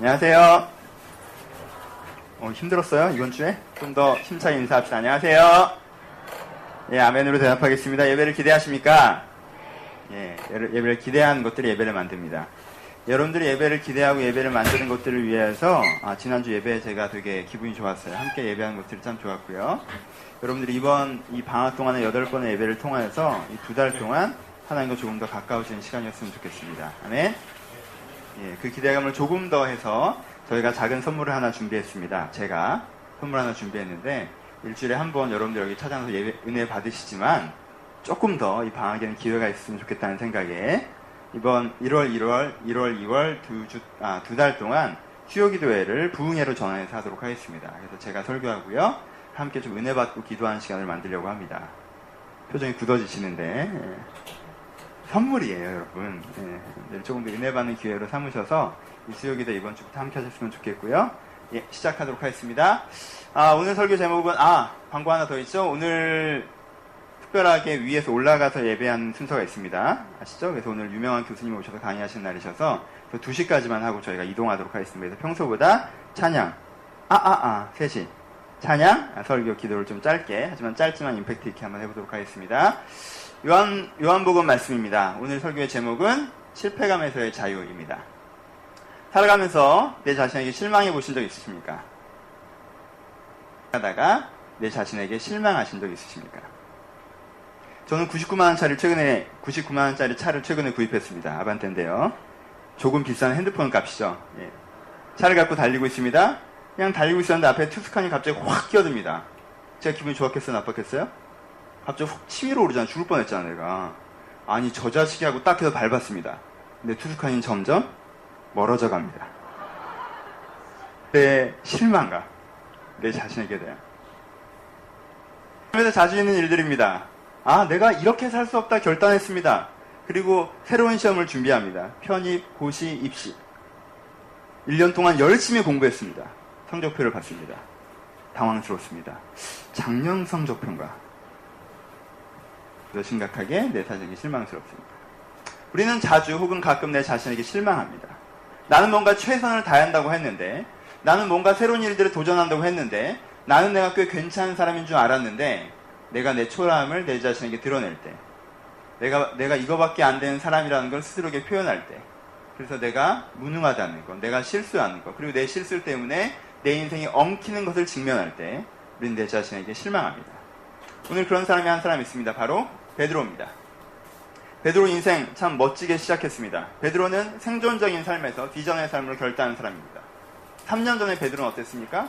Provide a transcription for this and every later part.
안녕하세요. 어, 힘들었어요? 이번 주에? 좀 더 힘차게 인사합시다. 안녕하세요. 예, 아멘으로 대답하겠습니다. 예배를 기대하십니까? 예, 예배를 기대하는 것들이 예배를 만듭니다. 여러분들이 예배를 기대하고 예배를 만드는 것들을 위해서 아, 지난주 예배 제가 되게 기분이 좋았어요. 함께 예배하는 것들이 참 좋았고요. 여러분들이 이번 이 방학 동안에 여덟 번의 예배를 통하여서 이 두 달 동안 하나님과 조금 더 가까워지는 시간이었으면 좋겠습니다. 아멘. 예, 그 기대감을 조금 더 해서 저희가 작은 선물을 하나 준비했습니다. 제가 선물 하나 준비했는데 일주일에 한 번 여러분들 여기 찾아와서 예배, 은혜 받으시지만 조금 더 이 방학에는 기회가 있으면 좋겠다는 생각에 이번 1월, 1월, 1월, 2월 두 주, 아, 두 달 동안 수요기도회를 부흥회로 전환해서 하도록 하겠습니다. 그래서 제가 설교하고요. 함께 좀 은혜 받고 기도하는 시간을 만들려고 합니다. 표정이 굳어지시는데, 예. 선물이에요, 여러분. 예, 네, 조금 더 은혜 받는 기회로 삼으셔서 이 수요기도 이번 주부터 함께 하셨으면 좋겠고요. 예, 시작하도록 하겠습니다. 아, 오늘 설교 제목은, 아, 광고 하나 더 있죠? 오늘 특별하게 위에서 올라가서 예배하는 순서가 있습니다. 아시죠? 그래서 오늘 유명한 교수님 오셔서 강의하시는 날이셔서 2시까지만 하고 저희가 이동하도록 하겠습니다. 평소보다 찬양, 아, 아, 아, 셋이. 찬양, 아, 설교, 기도를 좀 짧게, 하지만 짧지만 임팩트 있게 한번 해보도록 하겠습니다. 요한, 요한복음 말씀입니다. 오늘 설교의 제목은 실패감에서의 자유입니다. 살아가면서 내 자신에게 실망해 보신 적 있으십니까? 하다가 내 자신에게 실망하신 적 있으십니까? 저는 99만원짜리 최근에, 99만원짜리 차를 최근에 구입했습니다. 아반떼인데요. 조금 비싼 핸드폰 값이죠. 예. 차를 갖고 달리고 있습니다. 그냥 달리고 있었는데 앞에 투스칸이 갑자기 확 끼어듭니다. 제가 기분이 좋았겠어요? 나빴겠어요? 갑자기 훅 치밀어 오르잖아. 죽을 뻔했잖아, 내가. 아니, 저 자식이 하고 딱 해서 밟았습니다. 근데 투스칸이 점점 멀어져 갑니다. 내 실망감. 내 자신에게 대한. 그래서 자주 있는 일들입니다. 아, 내가 이렇게 살 수 없다 결단했습니다. 그리고 새로운 시험을 준비합니다. 편입, 고시, 입시. 1년 동안 열심히 공부했습니다. 성적표를 봤습니다. 당황스럽습니다. 작년 성적표인가? 그래서 심각하게 내 자신에게 실망스럽습니다. 우리는 자주 혹은 가끔 내 자신에게 실망합니다. 나는 뭔가 최선을 다한다고 했는데, 나는 뭔가 새로운 일들을 도전한다고 했는데, 나는 내가 꽤 괜찮은 사람인 줄 알았는데, 내가 내 초라함을 내 자신에게 드러낼 때, 내가, 내가 이거밖에 안 되는 사람이라는 걸 스스로에게 표현할 때, 그래서 내가 무능하다는 것, 내가 실수하는 것, 그리고 내 실수 때문에 내 인생이 엉키는 것을 직면할 때, 우리는 내 자신에게 실망합니다. 오늘 그런 사람이 한 사람 있습니다. 바로 베드로입니다. 베드로 인생 참 멋지게 시작했습니다. 베드로는 생존적인 삶에서 비전의 삶으로 결단한 사람입니다. 3년 전에 베드로는 어땠습니까?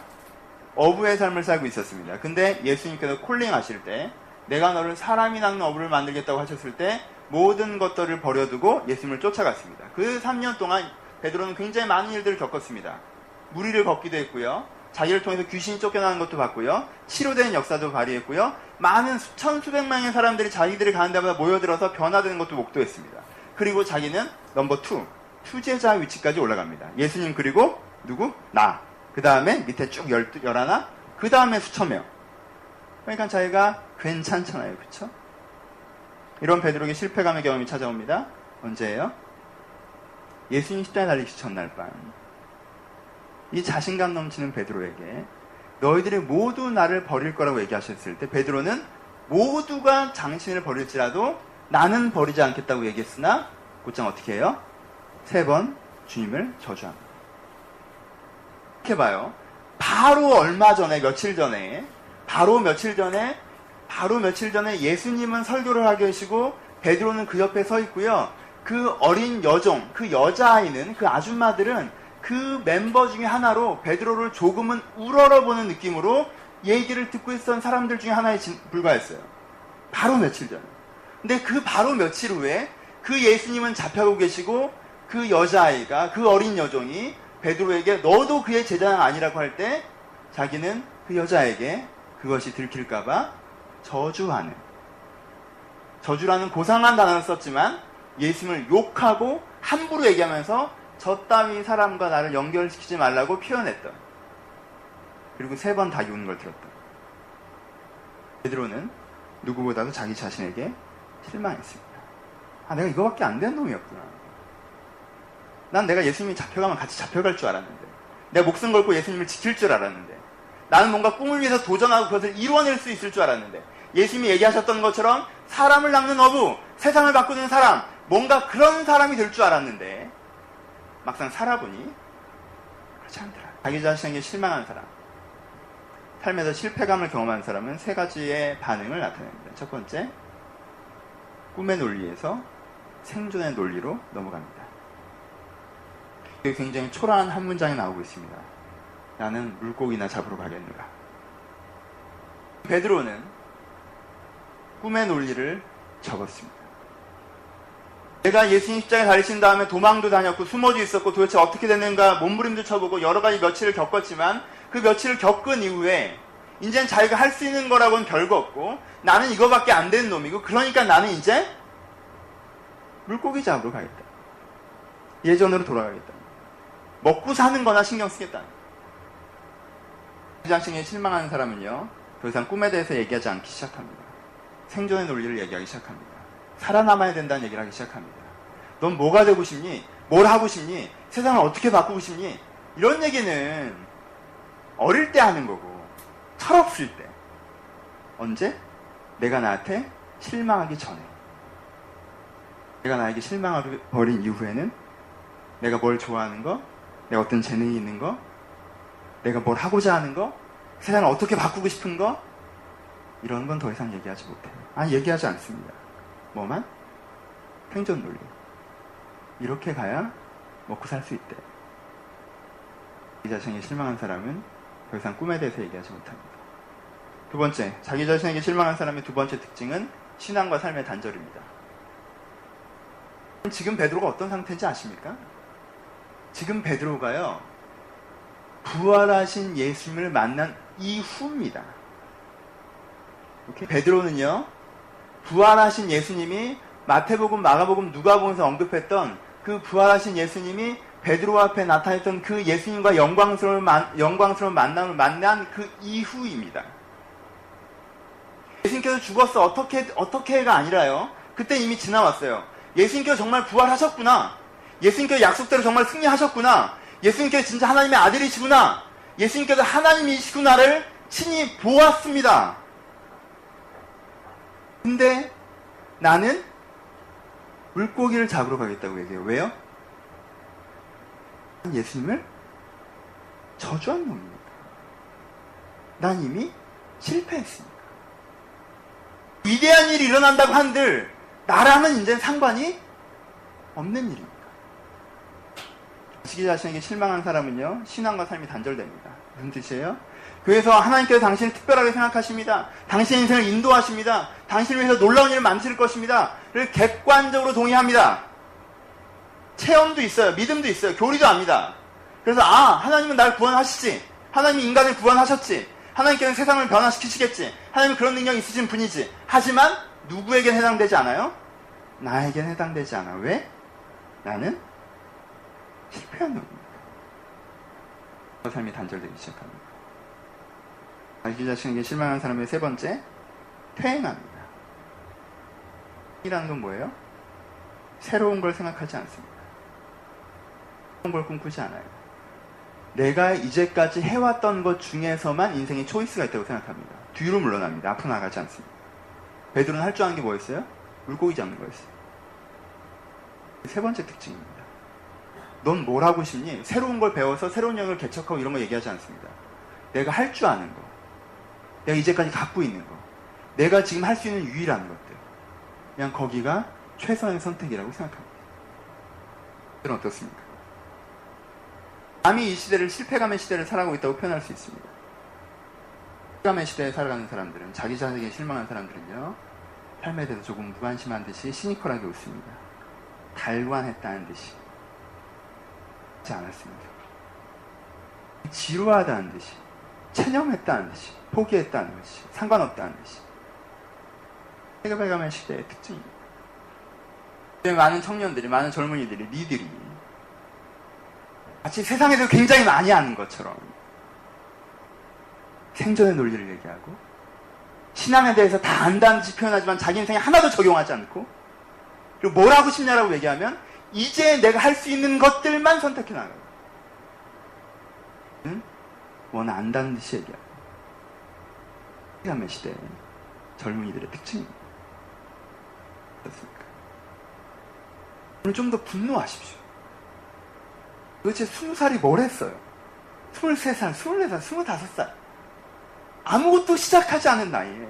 어부의 삶을 살고 있었습니다. 근데 예수님께서 콜링 하실 때 내가 너를 사람이 낳는 어부를 만들겠다고 하셨을 때 모든 것들을 버려두고 예수님을 쫓아갔습니다. 그 3년 동안 베드로는 굉장히 많은 일들을 겪었습니다. 무리를 걷기도 했고요. 자기를 통해서 귀신이 쫓겨나는 것도 봤고요. 치료되는 역사도 발휘했고요. 많은 수천 수백 명의 사람들이 자기들이 가는 데마다 모여들어서 변화되는 것도 목도했습니다. 그리고 자기는 넘버 투, 투제자 위치까지 올라갑니다. 예수님 그리고 누구? 나. 그 다음에 밑에 쭉 열두, 열하나? 그 다음에 수천 명. 그러니까 자기가 괜찮잖아요. 그쵸? 이런 베드로에게 실패감의 경험이 찾아옵니다. 언제예요? 예수님 십자가에 달리기 전날 밤. 이 자신감 넘치는 베드로에게 너희들이 모두 나를 버릴 거라고 얘기하셨을 때 베드로는 모두가 당신을 버릴지라도 나는 버리지 않겠다고 얘기했으나 곧장 어떻게 해요? 세 번 주님을 저주합니다. 이렇게 봐요. 바로 얼마 전에 며칠 전에 바로 며칠 전에 바로 며칠 전에 예수님은 설교를 하고 계시고 베드로는 그 옆에 서 있고요. 그 어린 여종, 그 여자아이는 그 아줌마들은 그 멤버 중에 하나로 베드로를 조금은 우러러보는 느낌으로 얘기를 듣고 있었던 사람들 중에 하나에 진- 불과했어요. 바로 며칠 전. 근데 그 바로 며칠 후에 그 예수님은 잡혀가고 계시고 그 여자아이가 그 어린 여종이 베드로에게 너도 그의 제자가 아니라고 할 때 자기는 그 여자에게 그것이 들킬까봐 저주하는 저주라는 고상한 단어를 썼지만 예수님을 욕하고 함부로 얘기하면서 저 따위 사람과 나를 연결시키지 말라고 표현했던 그리고 세 번 다 우는 걸 들었던 베드로는 누구보다도 자기 자신에게 실망했습니다. 아 내가 이거밖에 안 되는 놈이었구나. 난 내가 예수님이 잡혀가면 같이 잡혀갈 줄 알았는데. 내가 목숨 걸고 예수님을 지킬 줄 알았는데. 나는 뭔가 꿈을 위해서 도전하고 그것을 이루어낼 수 있을 줄 알았는데. 예수님이 얘기하셨던 것처럼 사람을 낚는 어부, 세상을 바꾸는 사람, 뭔가 그런 사람이 될 줄 알았는데. 막상 살아보니 그렇지 않더라. 자기 자신에게 실망한 사람. 삶에서 실패감을 경험한 사람은 세 가지의 반응을 나타냅니다. 첫 번째, 꿈의 논리에서 생존의 논리로 넘어갑니다. 이게 굉장히 초라한 한 문장이 나오고 있습니다. 나는 물고기나 잡으러 가겠노라. 베드로는 꿈의 논리를 접었습니다. 내가 예수님 십자가에 달리신 다음에 도망도 다녔고 숨어도 있었고 도대체 어떻게 됐는가 몸부림도 쳐보고 여러 가지 며칠을 겪었지만 그 며칠을 겪은 이후에 이제는 자기가 할 수 있는 거라고는 별거 없고 나는 이거밖에 안 되는 놈이고 그러니까 나는 이제 물고기 잡으러 가겠다. 예전으로 돌아가겠다. 먹고 사는 거나 신경 쓰겠다. 그 자신에 실망하는 사람은요, 더 이상 꿈에 대해서 얘기하지 않기 시작합니다. 생존의 논리를 얘기하기 시작합니다. 살아남아야 된다는 얘기를 하기 시작합니다. 넌 뭐가 되고 싶니? 뭘 하고 싶니? 세상을 어떻게 바꾸고 싶니? 이런 얘기는 어릴 때 하는 거고, 철없을 때. 언제? 내가 나한테 실망하기 전에. 내가 나에게 실망을 버린 이후에는 내가 뭘 좋아하는 거, 내가 어떤 재능이 있는 거, 내가 뭘 하고자 하는 거, 세상을 어떻게 바꾸고 싶은 거, 이런 건 더 이상 얘기하지 못해요. 아니, 얘기하지 않습니다. 뭐만? 생존 논리. 이렇게 가야 먹고 살 수 있대. 이 자신에게 실망한 사람은 더 이상 꿈에 대해서 얘기하지 못합니다. 두 번째, 자기 자신에게 실망한 사람의 두 번째 특징은 신앙과 삶의 단절입니다. 지금 베드로가 어떤 상태인지 아십니까? 지금 베드로가요, 부활하신 예수님을 만난 이후입니다. 오케이? 베드로는요, 부활하신 예수님이 마태복음, 마가복음, 누가복음에서 언급했던 그 부활하신 예수님이 베드로 앞에 나타냈던 그 예수님과 영광스러운, 만, 영광스러운 만남을 만난 그 이후입니다. 예수님께서 죽었어. 어떻게, 어떻게가 아니라요. 그때 이미 지나왔어요. 예수님께서 정말 부활하셨구나. 예수님께서 약속대로 정말 승리하셨구나. 예수님께서 진짜 하나님의 아들이시구나. 예수님께서 하나님이시구나를 친히 보았습니다. 근데 나는 물고기를 잡으러 가겠다고 얘기해요. 왜요? 예수님을 저주한 놈입니다. 난 이미 실패했습니다. 위대한 일이 일어난다고 한들 나랑은 이제 상관이 없는 일입니다. 자기 자신에게 실망한 사람은요 신앙과 삶이 단절됩니다. 무슨 뜻이에요? 그래서 하나님께서 당신을 특별하게 생각하십니다. 당신의 인생을 인도하십니다. 당신을 위해서 놀라운 일을 만드실 것입니다. 를 객관적으로 동의합니다. 체험도 있어요. 믿음도 있어요. 교리도 압니다. 그래서 아 하나님은 날 구원하시지. 하나님이 인간을 구원하셨지. 하나님께는 세상을 변화시키시겠지. 하나님은 그런 능력이 있으신 분이지. 하지만 누구에겐 해당되지 않아요? 나에겐 해당되지 않아. 왜? 나는 실패한 놈입니다. 삶이 단절되기 시작합니다. 자기 자신에게 실망한 사람의 세 번째, 퇴행합니다. 이라는 건 뭐예요? 새로운 걸 생각하지 않습니다. 새로운 걸 꿈꾸지 않아요. 내가 이제까지 해왔던 것 중에서만 인생의 초이스가 있다고 생각합니다. 뒤로 물러납니다. 앞으로 나가지 않습니다. 베드로는 할 줄 아는 게 뭐였어요? 물고기 잡는 거였어요. 세 번째 특징입니다. 넌 뭘 하고 싶니? 새로운 걸 배워서 새로운 영역을 개척하고 이런 거 얘기하지 않습니다. 내가 할 줄 아는 거. 내가 이제까지 갖고 있는 거. 내가 지금 할 수 있는 유일한 것들. 그냥 거기가 최선의 선택이라고 생각합니다. 여러분 어떻습니까? 남이 이 시대를 실패감의 시대를 살아가고 있다고 표현할 수 있습니다. 실패감의 시대에 살아가는 사람들은 자기 자신에게 실망한 사람들은요 삶에 대해서 조금 무관심한 듯이 시니컬하게 웃습니다. 달관했다는 듯이 하지 않았습니다. 지루하다는 듯이 체념했다는 듯이 포기했다는 듯이 상관없다는 듯이 세계발감의 시대의 특징입니다. 많은 청년들이 많은 젊은이들이 니들이 마치 세상에 대해서 굉장히 많이 아는 것처럼 생존의 논리를 얘기하고 신앙에 대해서 다 안다는 듯이 표현하지만 자기 인생에 하나도 적용하지 않고 그리고 뭘 하고 싶냐라고 얘기하면 이제 내가 할 수 있는 것들만 선택해 나가요. 응? 원 안다는 듯이 얘기해요. 시간의 시대 젊은이들의 특징입니다. 어떻습니까? 오늘 좀 더 분노하십시오. 도대체 20살이 뭘 했어요? 23살, 24살, 25살. 아무것도 시작하지 않은 나이에.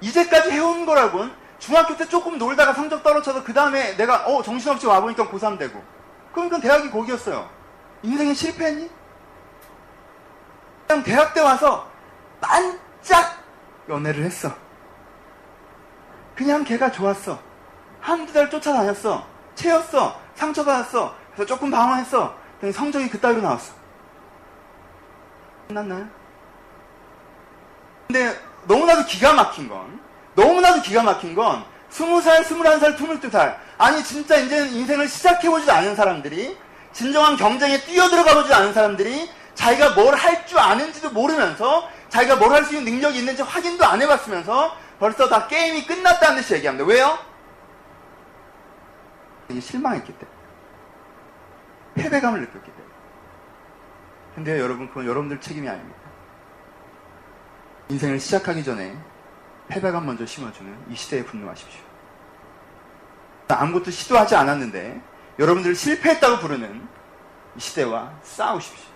이제까지 해온 거라곤 중학교 때 조금 놀다가 성적 떨어져서 그 다음에 내가 어 정신없이 와보니까 고3 되고 그러니까 대학이 거기였어요. 인생에 실패했니? 그냥 대학 때 와서 반짝 연애를 했어. 그냥 걔가 좋았어. 한두 달 쫓아다녔어. 채였어. 상처받았어. 그래서 조금 방황했어. 그랬더니 성적이 그따위로 나왔어. 끝났나요? 근데 너무나도 기가 막힌 건, 너무나도 기가 막힌 건, 20살, 21살, 22살. 아니, 진짜 이제는 인생을 시작해보지도 않은 사람들이, 진정한 경쟁에 뛰어들어가 보지도 않은 사람들이, 자기가 뭘 할 줄 아는지도 모르면서, 자기가 뭘 할 수 있는 능력이 있는지 확인도 안 해봤으면서, 벌써 다 게임이 끝났다는 듯이 얘기합니다. 왜요? 이게 실망했기 때문에. 패배감을 느꼈기 때문에. 근데 여러분, 그건 여러분들 책임이 아닙니다. 인생을 시작하기 전에 패배감 먼저 심어주는 이 시대에 분노하십시오. 아무것도 시도하지 않았는데 여러분들 실패했다고 부르는 이 시대와 싸우십시오.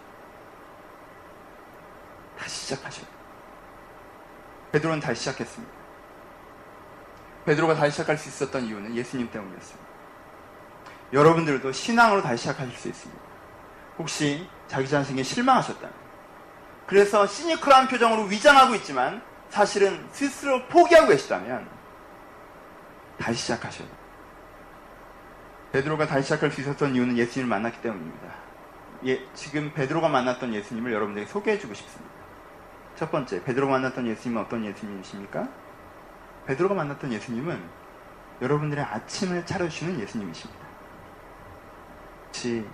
다시 시작하셔야 돼요. 베드로는 다시 시작했습니다. 베드로가 다시 시작할 수 있었던 이유는 예수님 때문이었습니다. 여러분들도 신앙으로 다시 시작하실 수 있습니다. 혹시 자기 자신에게 실망하셨다면 그래서 시니컬한 표정으로 위장하고 있지만 사실은 스스로 포기하고 계시다면 다시 시작하셔야 돼요. 베드로가 다시 시작할 수 있었던 이유는 예수님을 만났기 때문입니다. 예, 지금 베드로가 만났던 예수님을 여러분들에게 소개해주고 싶습니다. 첫 번째, 베드로가 만났던 예수님은 어떤 예수님이십니까? 베드로가 만났던 예수님은 여러분들의 아침을 차려주시는 예수님이십니다. 혹시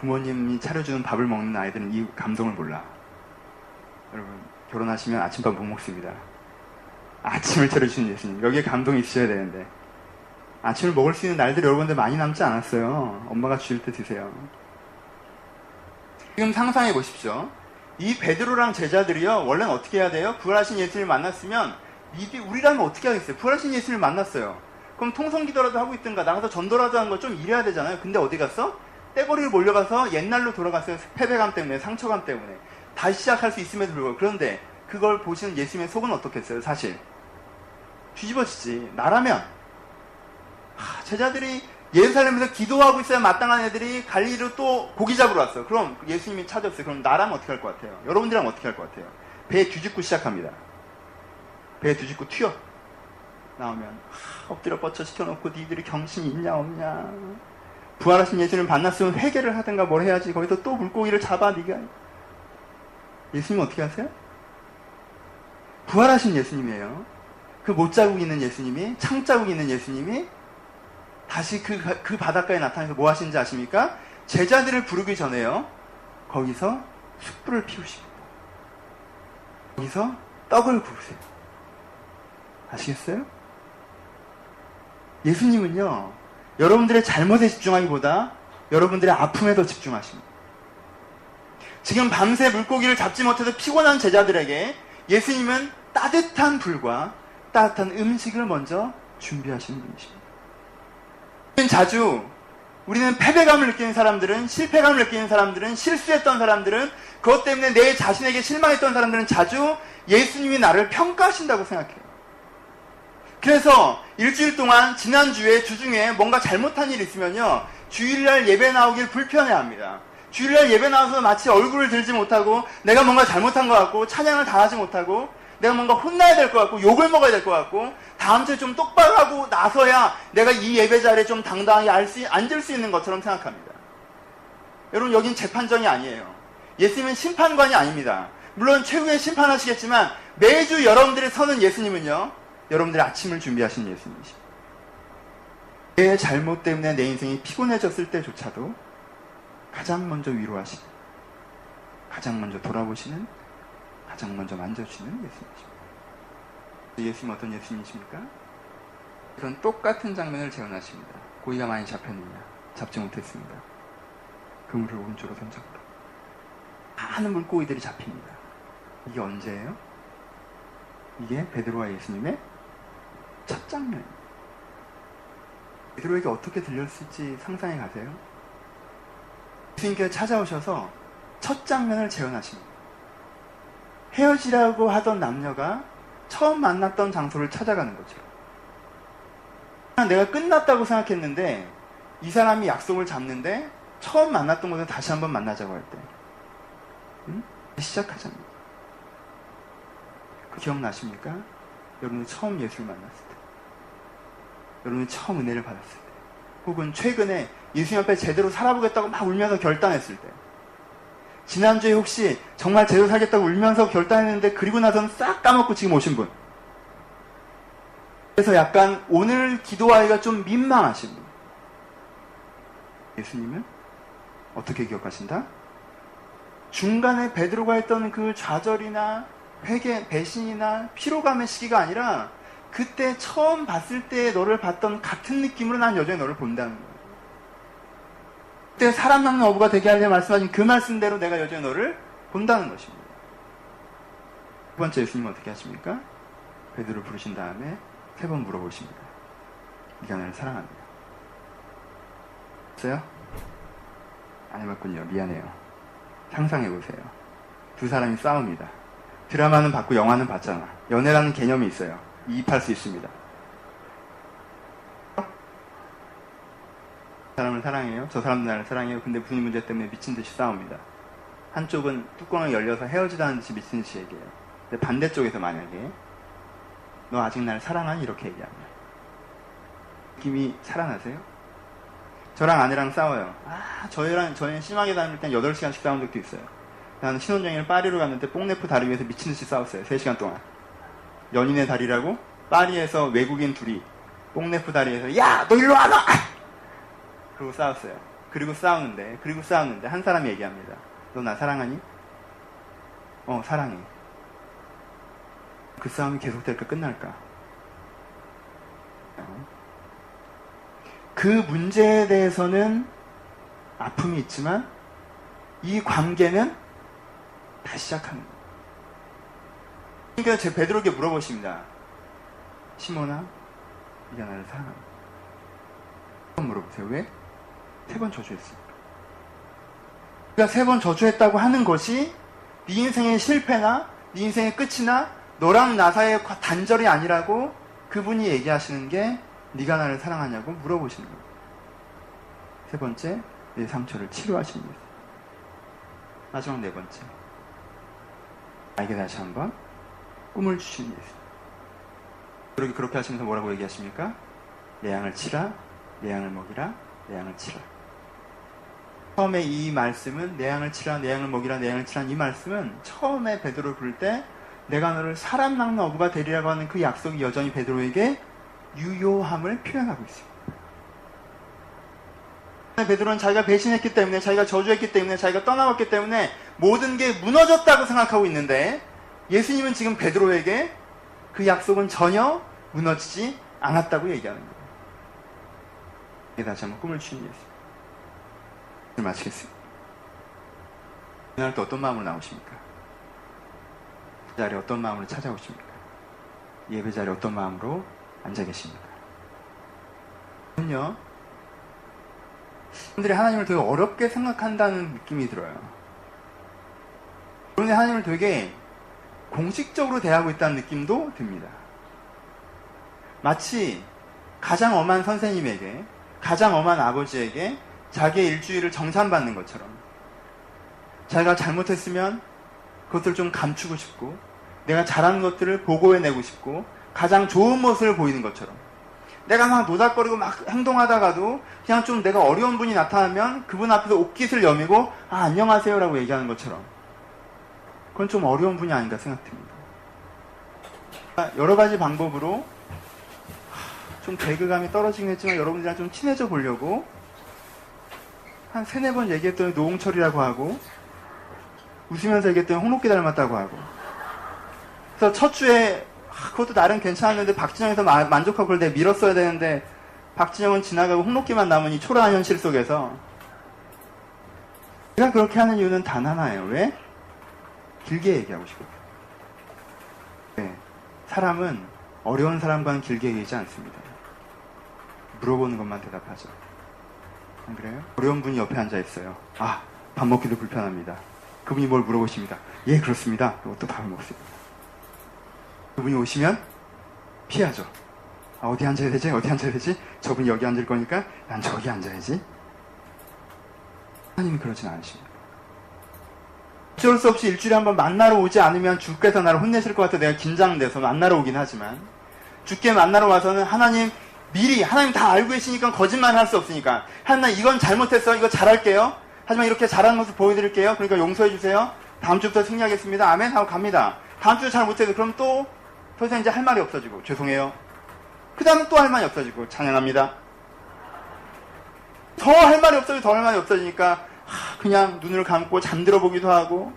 부모님이 차려주는 밥을 먹는 아이들은 이 감동을 몰라. 여러분, 결혼하시면 아침밥 못 먹습니다. 아침을 차려주시는 예수님. 여기에 감동이 있으셔야 되는데. 아침을 먹을 수 있는 날들이 여러분들 많이 남지 않았어요. 엄마가 주실 때 드세요. 지금 상상해 보십시오. 이 베드로랑 제자들이요, 원래는 어떻게 해야 돼요? 부활하신 예수님을 만났으면, 이게 우리라면 어떻게 하겠어요? 부활하신 예수님을 만났어요. 그럼 통성기도라도 하고 있든가, 나가서 전도라도 하는 거좀 이래야 되잖아요. 근데 어디 갔어? 떼거리를 몰려가서 옛날로 돌아갔어요. 패배감 때문에, 상처감 때문에. 다시 시작할 수 있음에도 불구하고. 그런데 그걸 보시는 예수님의 속은 어떻겠어요, 사실? 뒤집어지지. 나라면. 하, 제자들이 예루살렘에서 기도하고 있어야 마땅한 애들이 갈리로 또 고기 잡으러 왔어요. 그럼 예수님이 찾았어요. 그럼 나라면 어떻게 할 것 같아요? 여러분들이랑 어떻게 할 것 같아요? 배 뒤집고 시작합니다. 배 뒤집고 튀어. 나오면 하, 엎드려 뻗쳐 시켜놓고 니들이 경신이 있냐 없냐. 부활하신 예수님을 만났으면 회개를 하든가 뭘 해야지. 거기서 또 물고기를 잡아 니가. 예수님 어떻게 하세요? 부활하신 예수님이에요. 그 못 자국 있는 예수님이 창자국 있는 예수님이 다시 그, 그 바닷가에 나타나서 뭐 하신지 아십니까? 제자들을 부르기 전에요. 거기서 숯불을 피우십니다. 거기서 떡을 구우세요. 아시겠어요? 예수님은요, 여러분들의 잘못에 집중하기보다 여러분들의 아픔에 더 집중하십니다. 지금 밤새 물고기를 잡지 못해서 피곤한 제자들에게 예수님은 따뜻한 불과 따뜻한 음식을 먼저 준비하시는 분이십니다. 자주 우리는 패배감을 느끼는 사람들은 실패감을 느끼는 사람들은 실수했던 사람들은 그것 때문에 내 자신에게 실망했던 사람들은 자주 예수님이 나를 평가하신다고 생각해요. 그래서 일주일 동안 지난주에 주중에 뭔가 잘못한 일이 있으면요. 주일날 예배 나오길 불편해합니다. 주일날 예배 나와서 마치 얼굴을 들지 못하고 내가 뭔가 잘못한 것 같고 찬양을 다 하지 못하고 내가 뭔가 혼나야 될 것 같고 욕을 먹어야 될 것 같고 다음 주에 좀 똑바로 하고 나서야 내가 이 예배 자리에 좀 수, 앉을 수 있는 것처럼 생각합니다. 여러분 여긴 재판정이 아니에요. 예수님은 심판관이 아닙니다. 물론 최후의 심판하시겠지만 매주 여러분들이 서는 예수님은요. 여러분들의 아침을 준비하신 예수님이십니다. 내 잘못 때문에 내 인생이 피곤해졌을 때조차도 가장 먼저 위로하시고 가장 먼저 돌아보시는 가장 먼저 만져주시는 예수님이십니다. 예수님 어떤 예수님이십니까? 그런 똑같은 장면을 재현하십니다. 고기가 많이 잡혔느냐? 잡지 못했습니다. 그물을 오른쪽으로 던져보라. 많은 물고기들이 잡힙니다. 이게 언제예요? 이게 베드로와 예수님의 첫 장면입니다. 베드로에게 어떻게 들렸을지 상상해 가세요. 예수님께서 찾아오셔서 첫 장면을 재현하십니다. 헤어지라고 하던 남녀가 처음 만났던 장소를 찾아가는 거죠. 내가 끝났다고 생각했는데 이 사람이 약속을 잡는데 처음 만났던 곳에 다시 한번 만나자고 할 때. 응? 시작하자는 거죠. 그 기억나십니까? 여러분이 처음 예수를 만났을 때. 여러분이 처음 은혜를 받았을 때. 혹은 최근에 예수님 앞에 제대로 살아보겠다고 막 울면서 결단했을 때. 지난주에 혹시 정말 제대로 살겠다고 울면서 결단했는데 그리고 나서는 싹 까먹고 지금 오신 분. 그래서 약간 오늘 기도하기가 좀 민망하신 분. 예수님은 어떻게 기억하신다? 중간에 베드로가 했던 그 좌절이나 회개, 배신이나 피로감의 시기가 아니라 그때 처음 봤을 때 너를 봤던 같은 느낌으로 난 여전히 너를 본다는 거예요. 그때 사람 낳는 어부가 되게 하려 말씀하신 그 말씀대로 내가 여전히 너를 본다는 것입니다. 두 번째 예수님은 어떻게 하십니까? 베드로 부르신 다음에 세 번 물어보십니다. 네가 나를 사랑합니다. 없어요? 안 해봤군요. 미안해요. 상상해보세요. 두 사람이 싸웁니다. 드라마는 봤고 영화는 봤잖아. 연애라는 개념이 있어요. 이입할 수 있습니다. 사람을 사랑해요. 저 사람도 나를 사랑해요. 근데 무슨 문제 때문에 미친 듯이 싸웁니다. 한쪽은 뚜껑을 열려서 헤어지다는 듯이 미친 듯이 얘기해요. 근데 반대쪽에서 만약에 너 아직 날 사랑하니? 이렇게 얘기하면 느낌이 살아나세요? 저랑 아내랑 싸워요. 아, 저희랑, 저희는 심하게 다닐 땐 8시간씩 싸운 적도 있어요. 나는 신혼여행을 파리로 갔는데 뽕네프 다리 위에서 미친 듯이 싸웠어요. 3시간 동안. 연인의 다리라고? 파리에서 외국인 둘이 뽕네프 다리에서 야! 너 일로 와! 너! 그리고 싸웠어요. 그리고 싸우는데, 그리고 싸우는데 한 사람이 얘기합니다. 너 나 사랑하니? 어, 사랑해. 그 싸움이 계속될까 끝날까? 그 문제에 대해서는 아픔이 있지만 이 관계는 다시 시작하는 거예요. 그러니까 제 베드로에게 물어보십니다. 시몬아, 네가 나를 사랑하니? 한번 물어보세요. 왜? 세 번 저주했으니까. 그러니까 세 번 저주했다고 하는 것이 네 인생의 실패나 네 인생의 끝이나 너랑 나 사이의 단절이 아니라고 그분이 얘기하시는 게 네가 나를 사랑하냐고 물어보시는 거예요. 세 번째, 내 상처를 거예요. 마지막 네 번째, 나에게 다시 한번 꿈을 주시는 예수. 그렇게 그렇게 하시면서 뭐라고 얘기하십니까? 내 양을 치라, 내 양을 먹이라, 내 양을 치라. 처음에 이 말씀은 내 양을 치라, 내 양을 먹이라, 내 양을 치라 이 말씀은 처음에 베드로를 부를 때 내가 너를 사람 낚는 어부가 되리라고 하는 그 약속이 여전히 베드로에게 유효함을 표현하고 있습니다. 베드로는 자기가 배신했기 때문에, 자기가 저주했기 때문에, 자기가 떠나갔기 때문에 모든 게 무너졌다고 생각하고 있는데 예수님은 지금 베드로에게 그 약속은 전혀 무너지지 않았다고 얘기하는 거예요. 다시 한번 꿈을 주신 예수. 마치겠습니다. 그날 또 어떤 마음으로 나오십니까? 그 자리에 어떤 마음으로 찾아오십니까? 예배 자리에 어떤 마음으로 앉아 계십니까? 저는요, 사람들이 하나님을 되게 어렵게 생각한다는 느낌이 들어요. 그런데 하나님을 되게 공식적으로 대하고 있다는 느낌도 듭니다. 마치 가장 엄한 선생님에게, 가장 엄한 아버지에게 자기의 일주일을 정산받는 것처럼 자기가 잘못했으면 그것들을 좀 감추고 싶고 내가 잘한 것들을 보고해내고 싶고 가장 좋은 모습을 보이는 것처럼 내가 막 노닥거리고 막 행동하다가도 그냥 좀 내가 어려운 분이 나타나면 그분 앞에서 옷깃을 여미고 아 안녕하세요라고 얘기하는 것처럼 그건 좀 어려운 분이 아닌가 생각됩니다. 여러 가지 방법으로 좀 개그감이 떨어지긴 했지만 여러분들이랑 좀 친해져 보려고 한 세네 번 얘기했더니 노홍철이라고 하고 웃으면서 얘기했더니 홍록기 닮았다고 하고 그래서 첫 주에 아, 그것도 나름 괜찮았는데 박진영에서 마- 만족하고 그걸 내가 밀었어야 되는데 박진영은 지나가고 홍록기만 남은 이 초라한 현실 속에서 제가 그렇게 하는 이유는 단 하나예요. 왜? 길게 얘기하고 싶어요. 네. 사람은 어려운 사람과는 길게 얘기하지 않습니다. 물어보는 것만 대답하죠. 안 그래요? 어려운 분이 옆에 앉아 있어요. 아, 밥 먹기도 불편합니다. 그분이 뭘 물어보십니다. 예, 그렇습니다. 그리고 또 밥을 먹습니다. 그분이 오시면 피하죠. 아, 어디 앉아야 되지? 어디 앉아야 되지? 저분이 여기 앉을 거니까 난 저기 앉아야지. 하나님이 그러진 않으십니다. 어쩔 수 없이 일주일에 한 번 만나러 오지 않으면 주께서 나를 혼내실 것 같아 내가 긴장돼서 만나러 오긴 하지만 주께 만나러 와서는 하나님 미리 하나님 다 알고 계시니까 거짓말 할 수 없으니까. 하나님 이건 잘못했어. 이거 잘할게요. 하지만 이렇게 잘하는 모습 보여드릴게요. 그러니까 용서해 주세요. 다음 주부터 승리하겠습니다. 아멘 하고 갑니다. 다음 주잘 못해도 그럼 또 더 이상 이제 할 말이 없어지고. 죄송해요. 그 다음에 또 할 말이 없어지고. 찬양합니다. 더 할 말이 없어지고 더 할 말이 없어지니까 하, 그냥 눈을 감고 잠들어 보기도 하고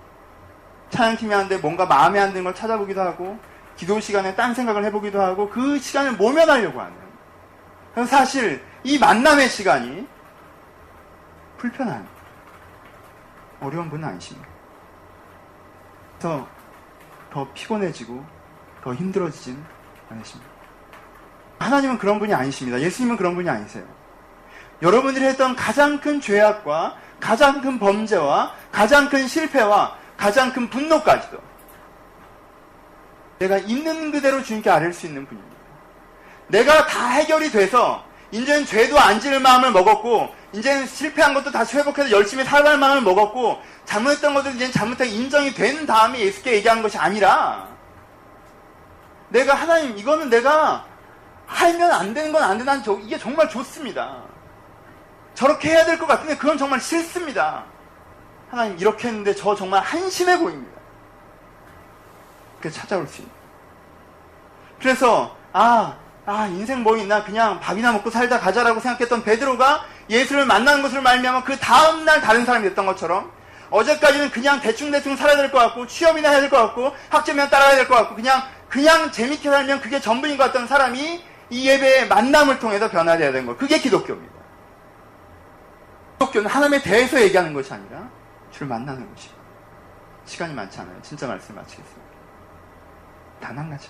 찬양팀이 하는데 뭔가 마음에 안 드는 걸 찾아보기도 하고 기도 시간에 딴 생각을 해보기도 하고 그 시간을 모면하려고 하는 사실 이 만남의 시간이 불편한 어려운 분은 아니십니다. 그래서 더 피곤해지고 더 힘들어지진 않으십니다. 하나님은 그런 분이 아니십니다. 예수님은 그런 분이 아니세요. 여러분들이 했던 가장 큰 죄악과 가장 큰 범죄와 가장 큰 실패와 가장 큰 분노까지도 내가 있는 그대로 주님께 아뢰 수 있는 분입니다. 내가 다 해결이 돼서 이제는 죄도 안 지을 마음을 먹었고 이제는 실패한 것도 다시 회복해서 열심히 살아갈 마음을 먹었고 잘못했던 것들 이제는 잘못하게 인정이 된 다음에 예수께 얘기하는 것이 아니라 내가 하나님 이거는 내가 하면 안 되는 건안 돼. 난 저, 이게 정말 좋습니다. 저렇게 해야 될 것 같은데 그건 정말 싫습니다. 하나님 이렇게 했는데 저 정말 한심해 보입니다. 그렇게 찾아올 수 있는. 그래서 아, 아 인생 뭐 있나 그냥 밥이나 먹고 살다 가자라고 생각했던 베드로가 예수를 만나는 것을 말미암아 그 다음 날 다른 사람이 됐던 것처럼 어제까지는 그냥 대충 대충 살아야 될 것 같고 취업이나 해야 될 것 같고 학점이나 따라야 될 것 같고 그냥 그냥 재밌게 살면 그게 전부인 것 같던 사람이 이 예배의 만남을 통해서 변화되어야 되는 것. 그게 기독교입니다. 기독교는 하나님에 대해서 얘기하는 것이 아니라 주를 만나는 것입니다. 시간이 많지 않아요. 진짜 말씀 마치겠습니다. 단 한 가지.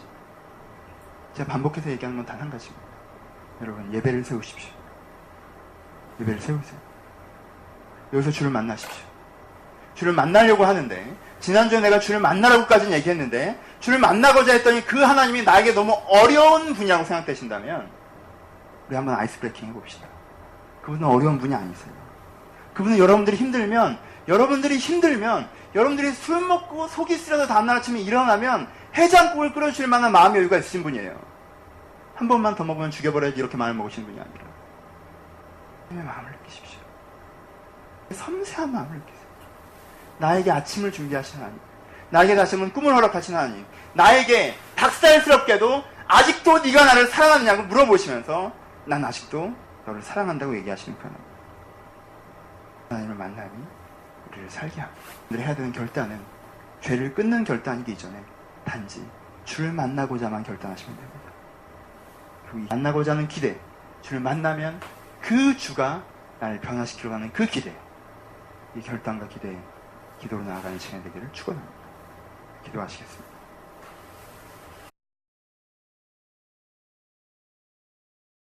제가 반복해서 얘기하는 건 단 한 가지입니다. 여러분, 예배를 세우십시오. 예배를 세우세요. 여기서 주를 만나십시오. 주를 만나려고 하는데, 지난주에 내가 주를 만나라고까지는 얘기했는데, 주를 만나고자 했더니 그 하나님이 나에게 너무 어려운 분이라고 생각되신다면, 우리 한번 아이스 브레이킹 해봅시다. 그분은 어려운 분이 아니세요. 그분은 여러분들이 힘들면, 여러분들이 힘들면, 여러분들이 술 먹고 속이 쓰려서 다음날 아침에 일어나면 해장국을 끓여주실 만한 마음의 여유가 있으신 분이에요. 한 번만 더 먹으면 죽여버려야지 이렇게 마음을 먹으시는 분이 아니라. 하나님의 마음을 느끼십시오. 섬세한 마음을 느끼세요. 나에게 아침을 준비하시는 하나님. 나에게 다시 한번 꿈을 허락하시는 하나님. 나에게 닭살스럽게도 아직도 네가 나를 사랑하느냐고 물어보시면서 난 아직도 너를 사랑한다고 얘기하시는 그 하나님. 하나님을 만나니 우리를 살게 하고 우리를 해야 되는 결단은 죄를 끊는 결단이기 이전에 단지 주를 만나고자만 결단하시면 됩니다. 이 만나고자 하는 기대, 주를 만나면 그 주가 나를 변화시키러 가는 그 기대, 이 결단과 기대에 기도로 나아가는 시간이 되기를 축원합니다. 기도하시겠습니다.